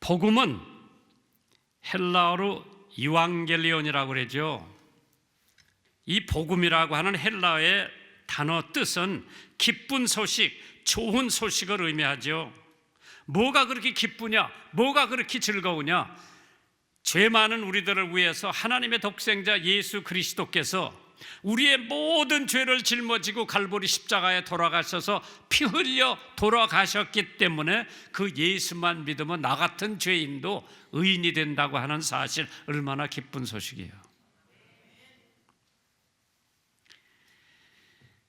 복음은 헬라어로 이왕겔리온이라고 그러죠. 이 복음이라고 하는 헬라어의 단어 뜻은 기쁜 소식, 좋은 소식을 의미하죠. 뭐가 그렇게 기쁘냐? 뭐가 그렇게 즐거우냐? 죄 많은 우리들을 위해서 하나님의 독생자 예수 그리스도께서 우리의 모든 죄를 짊어지고 갈보리 십자가에 돌아가셔서 피 흘려 돌아가셨기 때문에 그 예수만 믿으면 나 같은 죄인도 의인이 된다고 하는 사실 얼마나 기쁜 소식이에요.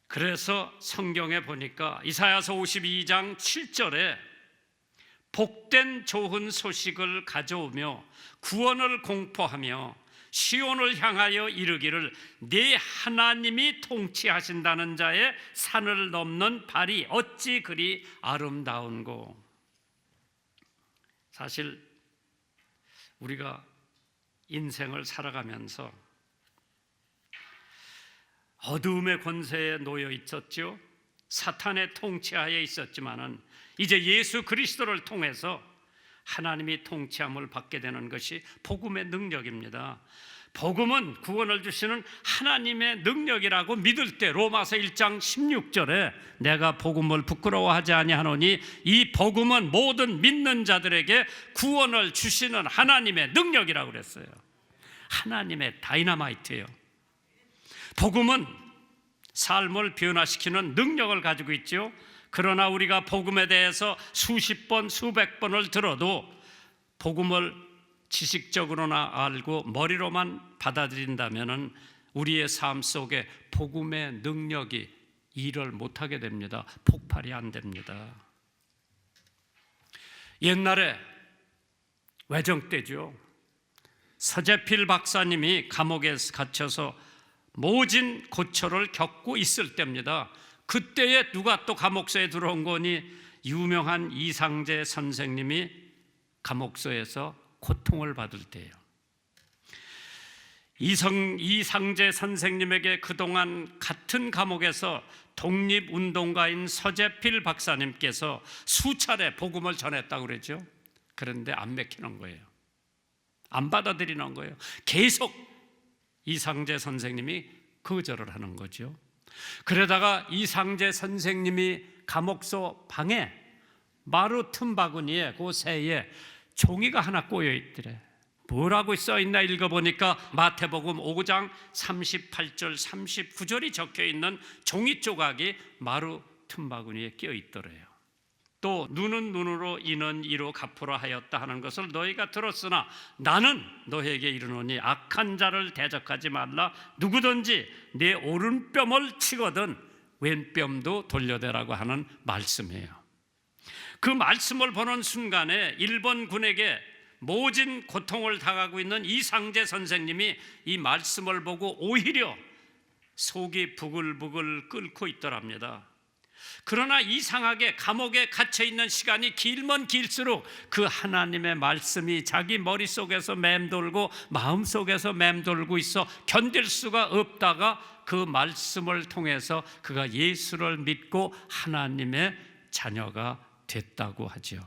그래서 성경에 보니까 이사야서 52장 7절에 복된 좋은 소식을 가져오며 구원을 공포하며 시온을 향하여 이르기를 네 하나님이 통치하신다는 자의 산을 넘는 발이 어찌 그리 아름다운고 사실 우리가 인생을 살아가면서 어두움의 권세에 놓여 있었죠. 사탄의 통치하에 있었지만은 이제 예수 그리스도를 통해서 하나님이 통치함을 받게 되는 것이 복음의 능력입니다. 복음은 구원을 주시는 하나님의 능력이라고 믿을 때 로마서 1장 16절에 내가 복음을 부끄러워하지 아니하노니 이 복음은 모든 믿는 자들에게 구원을 주시는 하나님의 능력이라고 그랬어요. 하나님의 다이나마이트예요. 복음은 삶을 변화시키는 능력을 가지고 있죠. 그러나 우리가 복음에 대해서 수십 번, 수백 번을 들어도 복음을 지식적으로나 알고 머리로만 받아들인다면 우리의 삶 속에 복음의 능력이 일을 못하게 됩니다. 폭발이 안 됩니다. 옛날에 외정 때죠. 서재필 박사님이 감옥에 갇혀서 모진 고초를 겪고 있을 때입니다. 그때에 누가 또 감옥소에 들어온 거니 유명한 이상재 선생님이 감옥소에서 고통을 받을 때예요. 이성 이상재 선생님에게 그동안 같은 감옥에서 독립운동가인 서재필 박사님께서 수차례 복음을 전했다고 그러죠. 그런데 안 맥히는 거예요. 안 받아들이는 거예요. 계속 이상재 선생님이 거절을 하는 거죠. 그러다가 이상재 선생님이 감옥소 방에 마루 틈바구니에 그 새에 종이가 하나 꼬여 있더래. 뭐라고 써 있나 읽어 보니까 마태복음 5장 38절 39절이 적혀 있는 종이 조각이 마루 틈바구니에 끼어 있더래요. 또 눈은 눈으로 이는 이로 갚으라 하였다 하는 것을 너희가 들었으나 나는 너에게 이르노니 악한 자를 대적하지 말라 누구든지 내 오른뺨을 치거든 왼뺨도 돌려대라고 하는 말씀이에요. 그 말씀을 보는 순간에 일본 군에게 모진 고통을 당하고 있는 이상재 선생님이 이 말씀을 보고 오히려 속이 부글부글 끓고 있더랍니다. 그러나 이상하게 감옥에 갇혀 있는 시간이 길면 길수록 그 하나님의 말씀이 자기 머릿속에서 맴돌고 마음속에서 맴돌고 있어 견딜 수가 없다가 그 말씀을 통해서 그가 예수를 믿고 하나님의 자녀가 됐다고 하죠.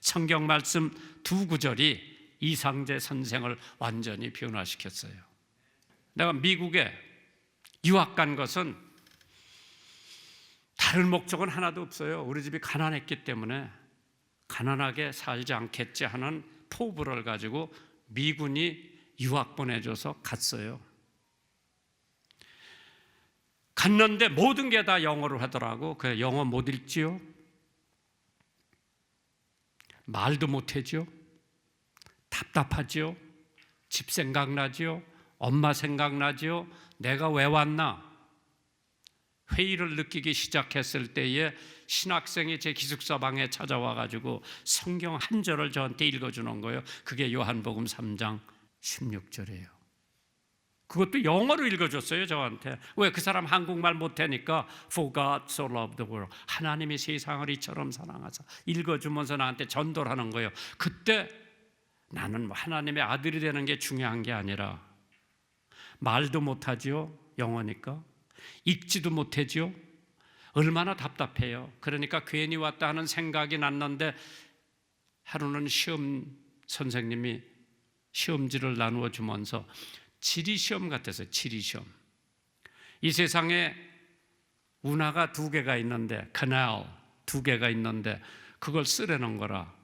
성경 말씀 두 구절이 이상재 선생을 완전히 변화시켰어요. 내가 미국에 유학 간 것은 다른 목적은 하나도 없어요. 우리 집이 가난했기 때문에 가난하게 살지 않겠지 하는 포부를 가지고 미군이 유학 보내줘서 갔어요. 갔는데 모든 게 다 영어로 하더라고. 그 영어 못 읽지요. 말도 못하죠. 답답하죠. 집 생각나죠. 엄마 생각나죠. 내가 왜 왔나? 회의를 느끼기 시작했을 때에 신학생이 제 기숙사 방에 찾아와 가지고 성경 한 절을 저한테 읽어 주는 거예요. 그게 요한복음 3장 16절이에요. 그것도 영어로 읽어 줬어요, 저한테. 왜 그 사람 한국말 못 하니까 for God so loved the world. 하나님이 세상을 이처럼 사랑하사 읽어 주면서 나한테 전도를 하는 거예요. 그때 나는 뭐 하나님의 아들이 되는 게 중요한 게 아니라 말도 못 하지요. 영어니까. 읽지도 못하죠. 얼마나 답답해요. 그러니까 괜히 왔다 하는 생각이 났는데 하루는 시험 선생님이 시험지를 나누어 주면서 지리 시험 같아서 지리 시험. 이 세상에 운하가 두 개가 있는데 canal 두 개가 있는데 그걸 쓰려는 거라.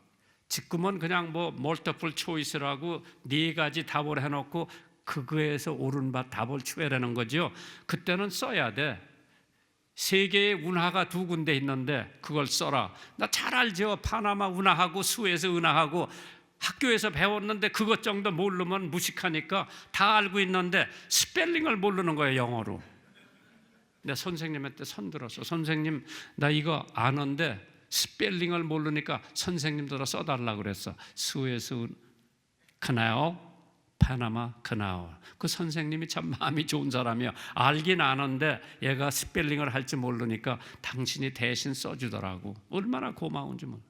지금은 그냥 뭐 멀티플 초이스라고 네 가지 답을 해놓고 그거에서 옳은 바 답을 추해라는 거죠. 그때는 써야 돼. 세 개의 운하가 두 군데 있는데 그걸 써라. 나 잘 알죠. 파나마 운하하고 수에서 은하하고 학교에서 배웠는데 그것 정도 모르면 무식하니까 다 알고 있는데 스펠링을 모르는 거예요 영어로. 내 선생님한테 손 들었어. 선생님 나 이거 아는데 스펠링을 모르니까 선생님들아 써달라 그랬어. 수에서 크나요? 파나마 크나오. 그 선생님이 참 마음이 좋은 사람이야. 알긴 아는데 얘가 스펠링을 할지 모르니까 당신이 대신 써주더라고. 얼마나 고마운지 뭐.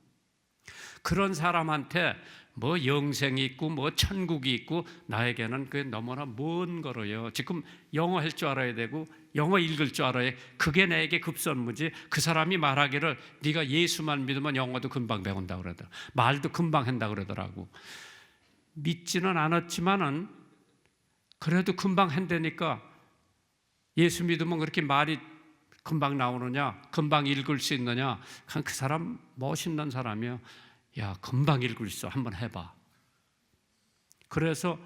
그런 사람한테 뭐 영생이 있고 뭐 천국이 있고 나에게는 그게 너무나 먼 거로요. 지금 영어 할 줄 알아야 되고 영어 읽을 줄 알아야 그게 내게 급선무지. 그 사람이 말하기를 네가 예수만 믿으면 영어도 금방 배운다 그러더라. 말도 금방 한다 그러더라고. 믿지는 않았지만은 그래도 금방 한다니까 예수 믿으면 그렇게 말이 금방 나오느냐, 금방 읽을 수 있느냐? 그 사람 멋있는 사람이요. 야, 금방 읽을 수 있어. 한번 해봐. 그래서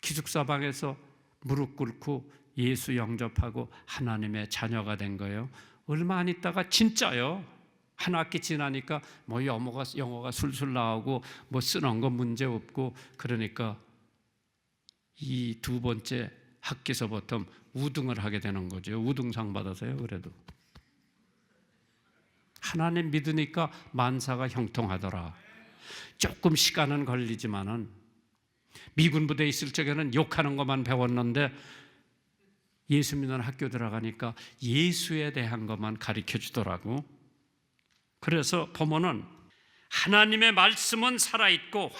기숙사방에서 무릎 꿇고 예수 영접하고 하나님의 자녀가 된 거예요. 얼마 안 있다가 진짜요. 한 학기 지나니까 뭐 영어가 영어가 술술 나오고 뭐 쓰는 거 문제 없고 그러니까 이 두 번째 학기서부터 우등을 하게 되는 거죠. 우등상 받아서요. 그래도 하나님 믿으니까 만사가 형통하더라. 조금 시간은 걸리지만은 미군 부대에 있을 적에는 욕하는 것만 배웠는데 예수 믿는 학교 들어가니까 예수에 대한 것만 가르쳐 주더라고. 그래서 보면은 하나님의 말씀은 살아있고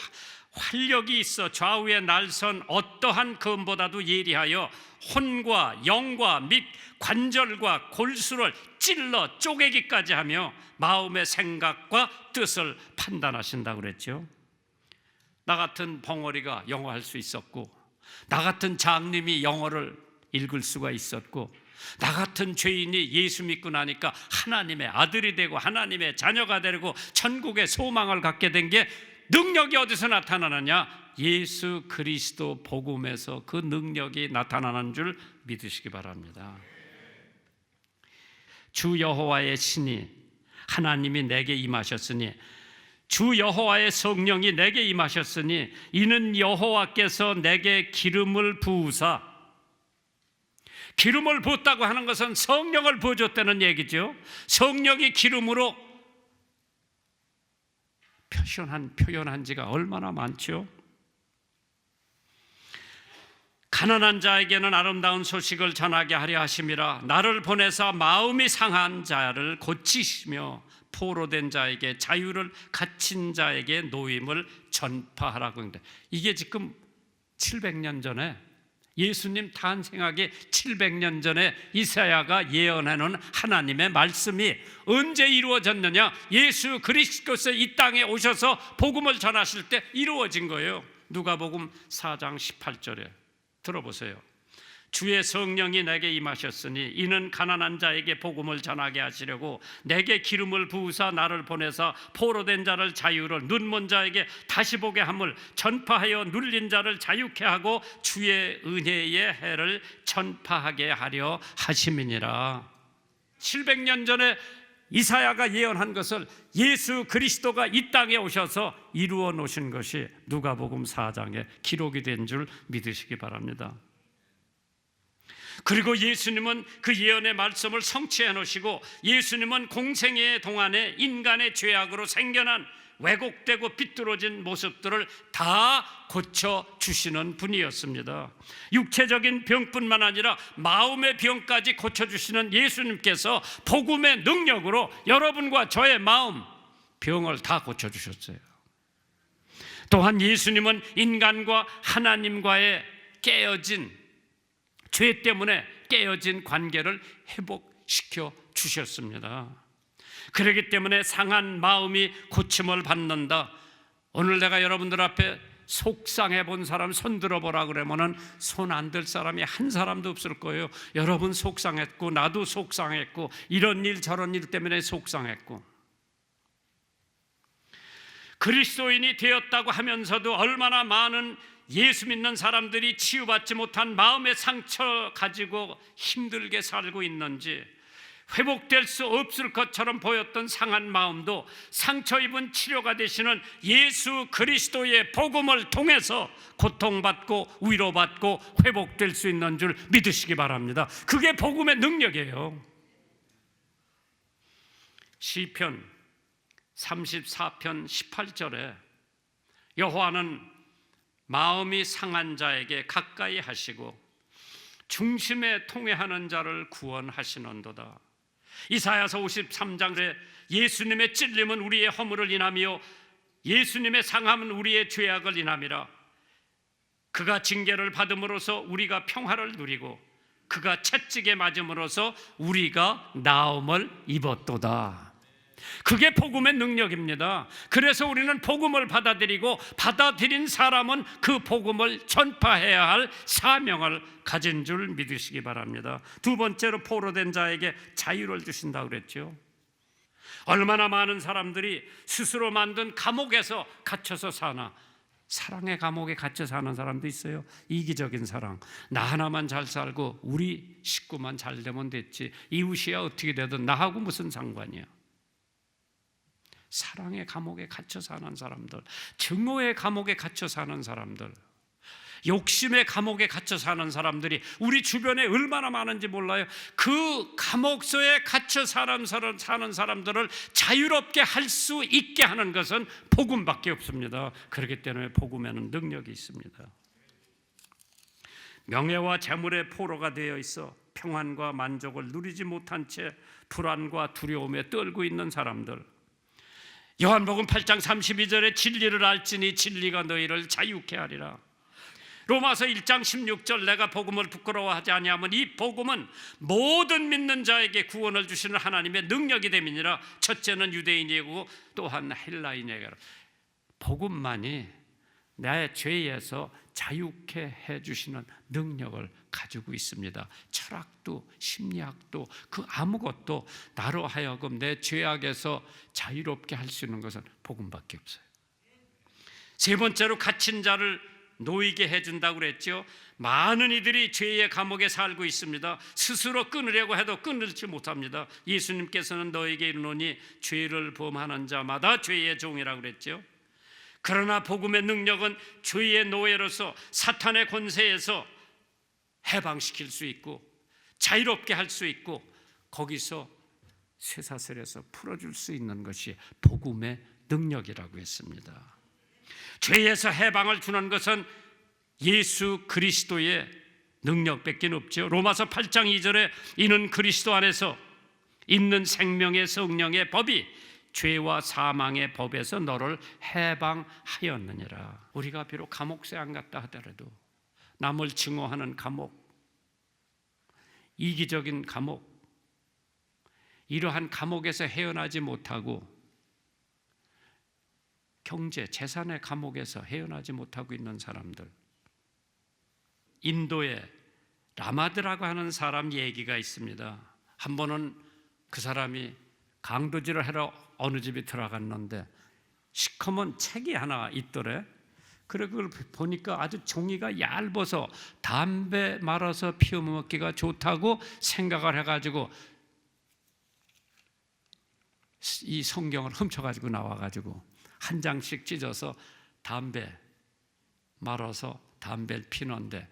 활력이 있어 좌우에 날선 어떠한 검보다도 예리하여 혼과 영과 및 관절과 골수를 찔러 쪼개기까지 하며 마음의 생각과 뜻을 판단하신다 그랬죠. 나 같은 벙어리가 영어 할 수 있었고 나 같은 장님이 영어를 읽을 수가 있었고 나 같은 죄인이 예수 믿고 나니까 하나님의 아들이 되고 하나님의 자녀가 되고 천국의 소망을 갖게 된 게 능력이 어디서 나타나느냐? 예수 그리스도 복음에서 그 능력이 나타나는 줄 믿으시기 바랍니다. 주 여호와의 신이 하나님이 내게 임하셨으니 주 여호와의 성령이 내게 임하셨으니 이는 여호와께서 내게 기름을 부으사 기름을 부었다고 하는 것은 성령을 부어줬다는 얘기죠. 성령이 기름으로 표현한 표현한 지가 얼마나 많죠. 가난한 자에게는 아름다운 소식을 전하게 하려 하심이라 나를 보내사 마음이 상한 자를 고치시며 포로된 자에게 자유를 갇힌 자에게 노임을 전파하라고 했는데 이게 지금 700년 전에 예수님 탄생하기 700년 전에 이사야가 예언하는 하나님의 말씀이 언제 이루어졌느냐? 예수 그리스도께서 이 땅에 오셔서 복음을 전하실 때 이루어진 거예요. 누가복음 4장 18절에 들어보세요. 주의 성령이 내게 임하셨으니 이는 가난한 자에게 복음을 전하게 하시려고 내게 기름을 부으사 나를 보내사 포로된 자를 자유를 눈먼 자에게 다시 보게 함을 전파하여 눌린 자를 자유케 하고 주의 은혜의 해를 전파하게 하려 하심이니라 700년 전에 이사야가 예언한 것을 예수 그리스도가 이 땅에 오셔서 이루어 놓으신 것이 누가복음 4장에 기록이 된 줄 믿으시기 바랍니다. 그리고 예수님은 그 예언의 말씀을 성취해 놓으시고 예수님은 공생의 동안에 인간의 죄악으로 생겨난 왜곡되고 비뚤어진 모습들을 다 고쳐 주시는 분이었습니다. 육체적인 병뿐만 아니라 마음의 병까지 고쳐 주시는 예수님께서 복음의 능력으로 여러분과 저의 마음 병을 다 고쳐 주셨어요. 또한 예수님은 인간과 하나님과의 깨어진 죄 때문에 깨어진 관계를 회복시켜 주셨습니다. 그렇기 때문에 상한 마음이 고침을 받는다. 오늘 내가 여러분들 앞에 속상해 본 사람 손 들어보라 그러면은 손 안 들 사람이 한 사람도 없을 거예요. 여러분 속상했고 나도 속상했고 이런 일 저런 일 때문에 속상했고 그리스도인이 되었다고 하면서도 얼마나 많은 예수 믿는 사람들이 치유받지 못한 마음의 상처 가지고 힘들게 살고 있는지 회복될 수 없을 것처럼 보였던 상한 마음도 상처 입은 치료가 되시는 예수 그리스도의 복음을 통해서 고통받고 위로받고 회복될 수 있는 줄 믿으시기 바랍니다. 그게 복음의 능력이에요. 시편 34편 18절에 여호와는 마음이 상한 자에게 가까이 하시고 중심에 통회하는 자를 구원하시는도다. 이사야서 53장에 예수님의 찔림은 우리의 허물을 인하며 예수님의 상함은 우리의 죄악을 인함이라. 그가 징계를 받음으로써 우리가 평화를 누리고 그가 채찍에 맞음으로써 우리가 나음을 입었도다. 그게 복음의 능력입니다. 그래서 우리는 복음을 받아들이고 받아들인 사람은 그 복음을 전파해야 할 사명을 가진 줄 믿으시기 바랍니다. 두 번째로 포로된 자에게 자유를 주신다 그랬죠. 얼마나 많은 사람들이 스스로 만든 감옥에서 갇혀서 사나 사랑의 감옥에 갇혀 사는 사람도 있어요. 이기적인 사랑. 나 하나만 잘 살고 우리 식구만 잘 되면 됐지. 이웃이야 어떻게 되든 나하고 무슨 상관이야. 사랑의 감옥에 갇혀 사는 사람들, 증오의 감옥에 갇혀 사는 사람들, 욕심의 감옥에 갇혀 사는 사람들이 우리 주변에 얼마나 많은지 몰라요. 그 감옥소에 갇혀 사는 사람들을 자유롭게 할 수 있게 하는 것은 복음밖에 없습니다. 그렇기 때문에 복음에는 능력이 있습니다. 명예와 재물의 포로가 되어 있어 평안과 만족을 누리지 못한 채 불안과 두려움에 떨고 있는 사람들. 요한복음 8장 32절에 진리를 알지니 진리가 너희를 자유케 하리라. 로마서 1장 16절 내가 복음을 부끄러워하지 아니하면 이 복음은 모든 믿는 자에게 구원을 주시는 하나님의 능력이 됨이니라. 첫째는 유대인이고 또한 헬라인에게 복음만이 내 죄에서 자유케 해 주시는 능력을 가지고 있습니다. 철학도 심리학도 그 아무것도 나로 하여금 내 죄악에서 자유롭게 할 수 있는 것은 복음밖에 없어요. 세 번째로 갇힌 자를 놓이게 해준다고 그랬죠. 많은 이들이 죄의 감옥에 살고 있습니다. 스스로 끊으려고 해도 끊을지 못합니다. 예수님께서는 너에게 이르노니 죄를 범하는 자마다 죄의 종이라고 그랬죠. 그러나 복음의 능력은 죄의 노예로서 사탄의 권세에서 해방시킬 수 있고 자유롭게 할 수 있고 거기서 쇠사슬에서 풀어줄 수 있는 것이 복음의 능력이라고 했습니다. 죄에서 해방을 주는 것은 예수 그리스도의 능력밖에 없죠. 로마서 8장 2절에 이는 그리스도 안에서 있는 생명의 성령의 법이 죄와 사망의 법에서 너를 해방하였느니라. 우리가 비록 감옥새 안 갔다 하더라도 남을 증오하는 감옥, 이기적인 감옥, 이러한 감옥에서 헤어나지 못하고 경제, 재산의 감옥에서 헤어나지 못하고 있는 사람들. 인도에 라마드라고 하는 사람 얘기가 있습니다. 한 번은 그 사람이 강도질을 하러 어느 집에 들어갔는데 시커먼 책이 하나 있더래. 그래 그걸 보니까 아주 종이가 얇아서 담배 말아서 피워 먹기가 좋다고 생각을 해가지고 이 성경을 훔쳐가지고 나와가지고 한 장씩 찢어서 담배 말아서 담배를 피는데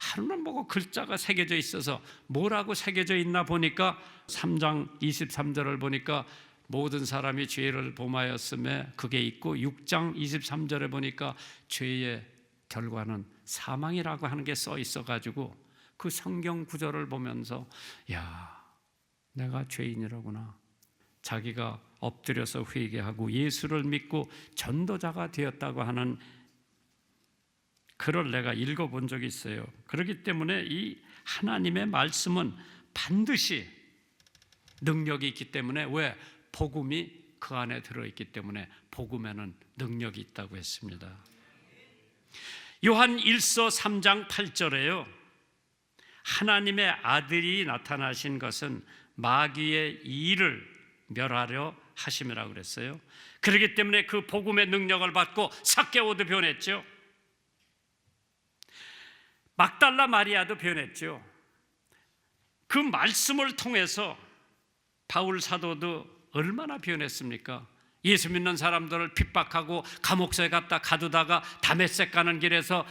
하루는 보고 글자가 새겨져 있어서 뭐라고 새겨져 있나 보니까 3장 23절을 보니까 모든 사람이 죄를 범하였음에 그게 있고 6장 23절에 보니까 죄의 결과는 사망이라고 하는 게 써 있어 가지고 그 성경 구절을 보면서 야 내가 죄인이라구나 자기가 엎드려서 회개하고 예수를 믿고 전도자가 되었다고 하는 글을 내가 읽어본 적이 있어요. 그렇기 때문에 이 하나님의 말씀은 반드시 능력이 있기 때문에 왜 복음이 그 안에 들어있기 때문에 복음에는 능력이 있다고 했습니다. 요한 1서 3장 8절에요. 하나님의 아들이 나타나신 것은 마귀의 일을 멸하려 하심이라고 그랬어요. 그렇기 때문에 그 복음의 능력을 받고 삭개오도 변했죠. 막달라 마리아도 변했죠. 그 말씀을 통해서 바울 사도도 얼마나 변했습니까? 예수 믿는 사람들을 핍박하고 감옥소에 갔다 가두다가 다메섹 가는 길에서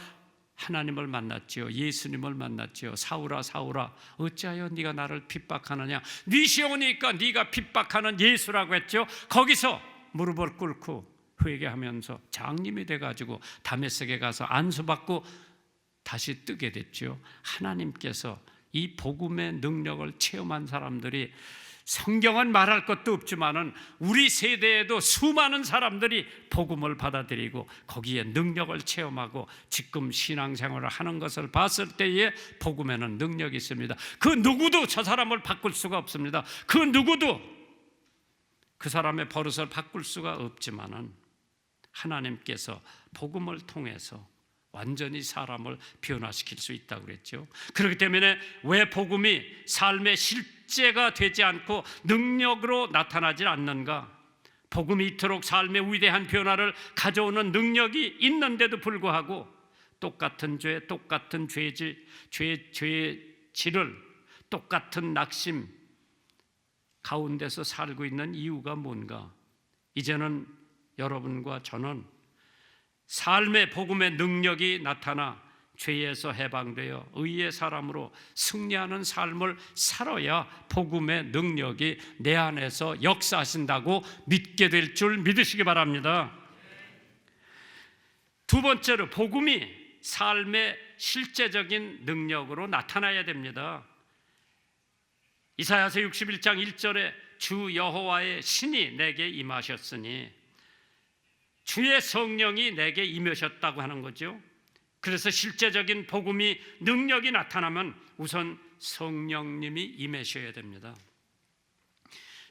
하나님을 만났지요. 예수님을 만났지요. 사울아 사울아 어찌하여 네가 나를 핍박하느냐? 네 시오니까 네가 핍박하는 예수라고 했죠. 거기서 무릎을 꿇고 회개하면서 장님이 돼 가지고 다메섹에 가서 안수받고 다시 뜨게 됐죠. 하나님께서 이 복음의 능력을 체험한 사람들이 성경은 말할 것도 없지만은 우리 세대에도 수많은 사람들이 복음을 받아들이고 거기에 능력을 체험하고 지금 신앙생활을 하는 것을 봤을 때에 복음에는 능력이 있습니다. 그 누구도 저 사람을 바꿀 수가 없습니다. 그 누구도 그 사람의 버릇을 바꿀 수가 없지만은 하나님께서 복음을 통해서 완전히 사람을 변화시킬 수 있다고 그랬죠. 그렇기 때문에 왜 복음이 삶의 실 제가 되지 않고 능력으로 나타나지 않는가? 복음이 이토록 삶의 위대한 변화를 가져오는 능력이 있는데도 불구하고 똑같은 죄, 똑같은 죄질, 죄, 죄질을 똑같은 낙심 가운데서 살고 있는 이유가 뭔가? 이제는 여러분과 저는 삶의 복음의 능력이 나타나 죄에서 해방되어 의의 사람으로 승리하는 삶을 살아야 복음의 능력이 내 안에서 역사하신다고 믿게 될 줄 믿으시기 바랍니다. 두 번째로 복음이 삶의 실제적인 능력으로 나타나야 됩니다. 이사야서 61장 1절에 주 여호와의 신이 내게 임하셨으니 주의 성령이 내게 임하셨다고 하는 거죠. 그래서 실제적인 복음이 능력이 나타나면 우선 성령님이 임하셔야 됩니다.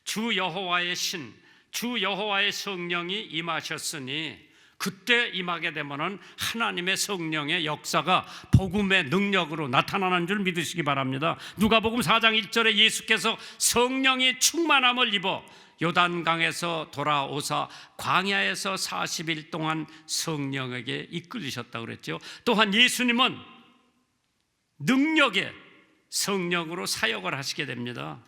주 여호와의 신, 주 여호와의 성령이 임하셨으니 그때 임하게 되면은 하나님의 성령의 역사가 복음의 능력으로 나타나는 줄 믿으시기 바랍니다. 누가복음 4장 1절에 예수께서 성령이 충만함을 입어 요단강에서 돌아오사 광야에서 40일 동안 성령에게 이끌리셨다고 그랬죠. 또한 예수님은 능력의 성령으로 사역을 하시게 됩니다.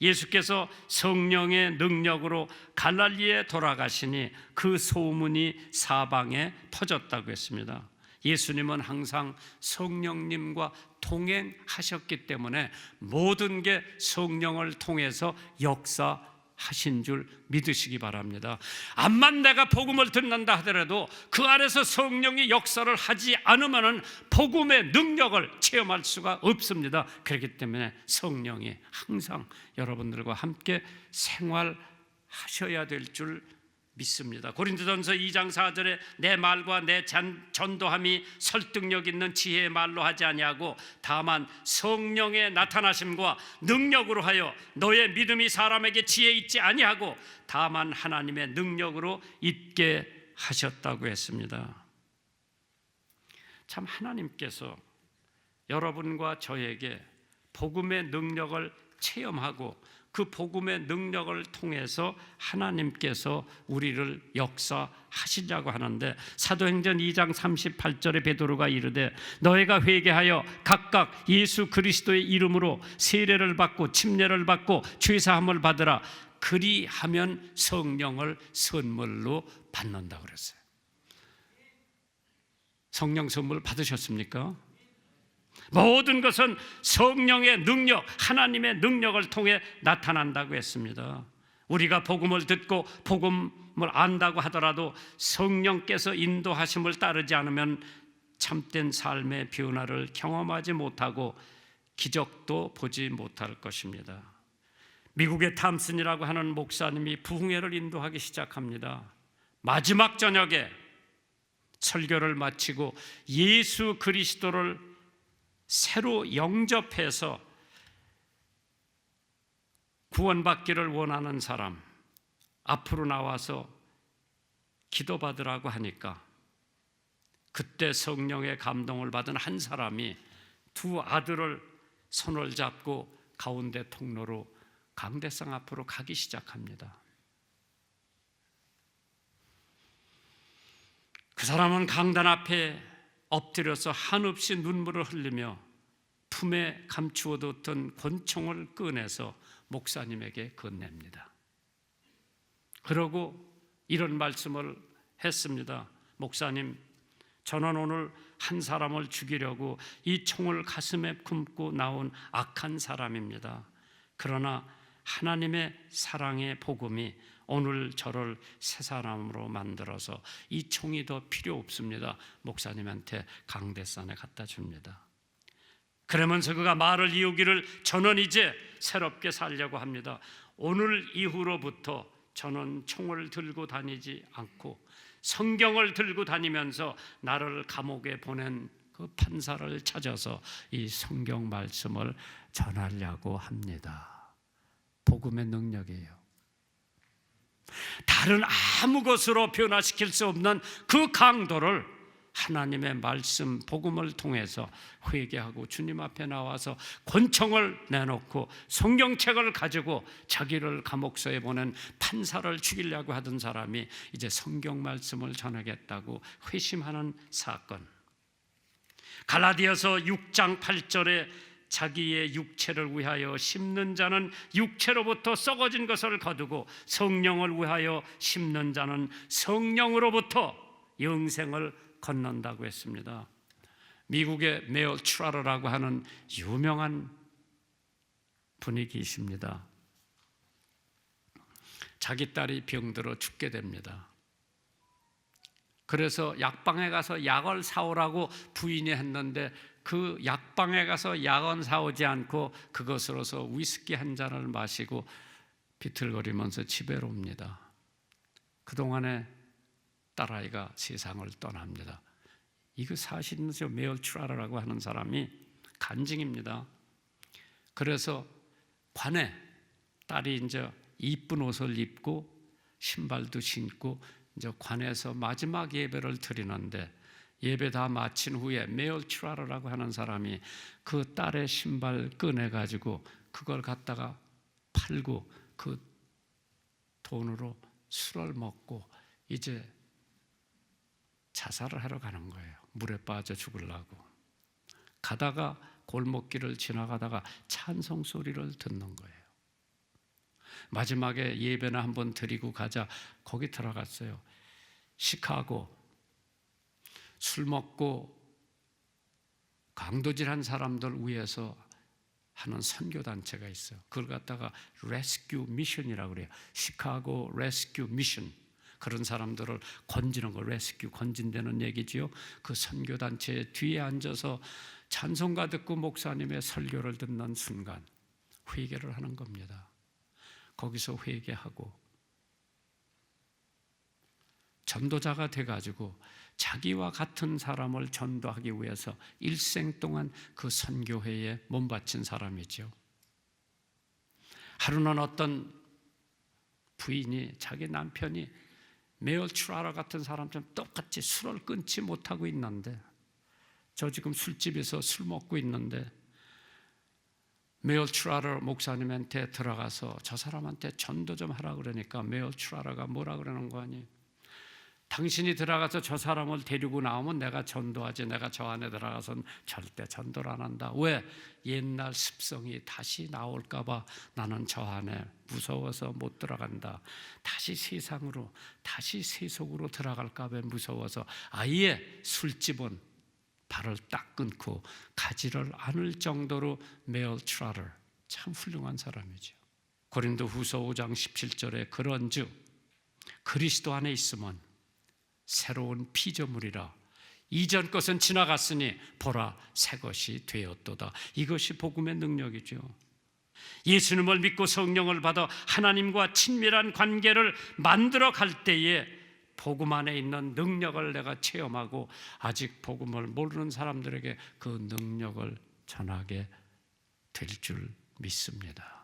예수께서 성령의 능력으로 갈랄리에 돌아가시니 그 소문이 사방에 퍼졌다고 했습니다. 예수님은 항상 성령님과 동행하셨기 때문에 모든 게 성령을 통해서 역사 하신 줄 믿으시기 바랍니다. 암만 내가 복음을 듣는다 하더라도 그 안에서 성령이 역사를 하지 않으면은 복음의 능력을 체험할 수가 없습니다. 그렇기 때문에 성령이 항상 여러분들과 함께 생활하셔야 될줄 믿습니다. 고린도전서 2장 4절에 내 말과 내 전도함이 설득력 있는 지혜의 말로 하지 아니하고 다만 성령의 나타나심과 능력으로 하여 너의 믿음이 사람에게 지혜 있지 아니하고 다만 하나님의 능력으로 있게 하셨다고 했습니다. 참 하나님께서 여러분과 저에게 복음의 능력을 체험하고 그 복음의 능력을 통해서 하나님께서 우리를 역사하시려고 하는데 사도행전 2장 38절에 베드로가 이르되 너희가 회개하여 각각 예수 그리스도의 이름으로 세례를 받고 침례를 받고 죄 사함을 받으라 그리하면 성령을 선물로 받는다 그랬어요. 성령 선물 받으셨습니까? 모든 것은 성령의 능력, 하나님의 능력을 통해 나타난다고 했습니다. 우리가 복음을 듣고 복음을 안다고 하더라도 성령께서 인도하심을 따르지 않으면 참된 삶의 변화를 경험하지 못하고 기적도 보지 못할 것입니다. 미국의 탐슨이라고 하는 목사님이 부흥회를 인도하기 시작합니다. 마지막 저녁에 설교를 마치고 예수 그리스도를 새로 영접해서 구원받기를 원하는 사람 앞으로 나와서 기도받으라고 하니까 그때 성령의 감동을 받은 한 사람이 두 아들을 손을 잡고 가운데 통로로 강대상 앞으로 가기 시작합니다. 그 사람은 강단 앞에 엎드려서 한없이 눈물을 흘리며 품에 감추어뒀던 권총을 꺼내서 목사님에게 건넵니다. 그러고 이런 말씀을 했습니다. 목사님, 저는 오늘 한 사람을 죽이려고 이 총을 가슴에 품고 나온 악한 사람입니다. 그러나 하나님의 사랑의 복음이 오늘 저를 새 사람으로 만들어서 이 총이 더 필요 없습니다. 목사님한테 강대산에 갖다 줍니다. 그러면서 그가 말을 이우기를 저는 이제 새롭게 살려고 합니다. 오늘 이후로부터 저는 총을 들고 다니지 않고 성경을 들고 다니면서 나를 감옥에 보낸 그 판사를 찾아서 이 성경 말씀을 전하려고 합니다. 복음의 능력이에요. 다른 아무 것으로 변화시킬 수 없는 그 강도를 하나님의 말씀 복음을 통해서 회개하고 주님 앞에 나와서 권총을 내놓고 성경책을 가지고 자기를 감옥소에 보낸 판사를 죽이려고 하던 사람이 이제 성경 말씀을 전하겠다고 회심하는 사건. 갈라디아서 6장 8절에 자기의 육체를 위하여 심는 자는 육체로부터 썩어진 것을 거두고 성령을 위하여 심는 자는 성령으로부터 영생을 건넌다고 했습니다. 미국의 메어 트라러라고 하는 유명한 분이 계십니다. 자기 딸이 병들어 죽게 됩니다. 그래서 약방에 가서 약을 사오라고 부인이 했는데 그 약방에 가서 약은 사오지 않고 그것으로서 위스키 한 잔을 마시고 비틀거리면서 집에 옵니다. 그동안에 딸아이가 세상을 떠납니다. 이거 사실은 저 메얼추라라고 하는 사람이 간증입니다. 그래서 관에 딸이 이제 이쁜 옷을 입고 신발도 신고 이제 관에서 마지막 예배를 드리는데 예배 다 마친 후에 메얼추라라고 하는 사람이 그 딸의 신발 꺼내 가지고 그걸 갖다가 팔고 그 돈으로 술을 먹고 이제 자살을 하러 가는 거예요. 물에 빠져 죽으려고. 가다가 골목길을 지나가다가 찬송 소리를 듣는 거예요. 마지막에 예배나 한번 드리고 가자 거기 들어갔어요. 시카고 술 먹고 강도질한 사람들 위해서 하는 선교 단체가 있어요. 그걸 갖다가 레스큐 미션이라고 그래요. 시카고 레스큐 미션. 그런 사람들을 건지는 거 레스큐 건진다는 얘기지요. 그 선교 단체 뒤에 앉아서 찬송가 듣고 목사님의 설교를 듣는 순간 회개를 하는 겁니다. 거기서 회개하고 전도자가 돼 가지고 자기와 같은 사람을 전도하기 위해서 일생 동안 그 선교회에 몸바친 사람이죠. 하루는 어떤 부인이 자기 남편이 메얼 추라라 같은 사람처럼 똑같이 술을 끊지 못하고 있는데 저 지금 술집에서 술 먹고 있는데 메얼 추라라 목사님한테 들어가서 저 사람한테 전도 좀 하라 그러니까 메얼 추라라가 뭐라 그러는 거 아니에요? 당신이 들어가서 저 사람을 데리고 나오면 내가 전도하지 내가 저 안에 들어가서는 절대 전도를 안 한다. 왜? 옛날 습성이 다시 나올까 봐 나는 저 안에 무서워서 못 들어간다. 다시 세상으로 다시 세속으로 들어갈까 봐 무서워서 아예 술집은 발을 딱 끊고 가지를 않을 정도로 메얼 트라를 참 훌륭한 사람이죠. 고린도 후서 5장 17절에 그런즉 그리스도 안에 있으면 새로운 피조물이라 이전 것은 지나갔으니 보라 새 것이 되었도다. 이것이 복음의 능력이죠. 예수님을 믿고 성령을 받아 하나님과 친밀한 관계를 만들어 갈 때에 복음 안에 있는 능력을 내가 체험하고 아직 복음을 모르는 사람들에게 그 능력을 전하게 될 줄 믿습니다.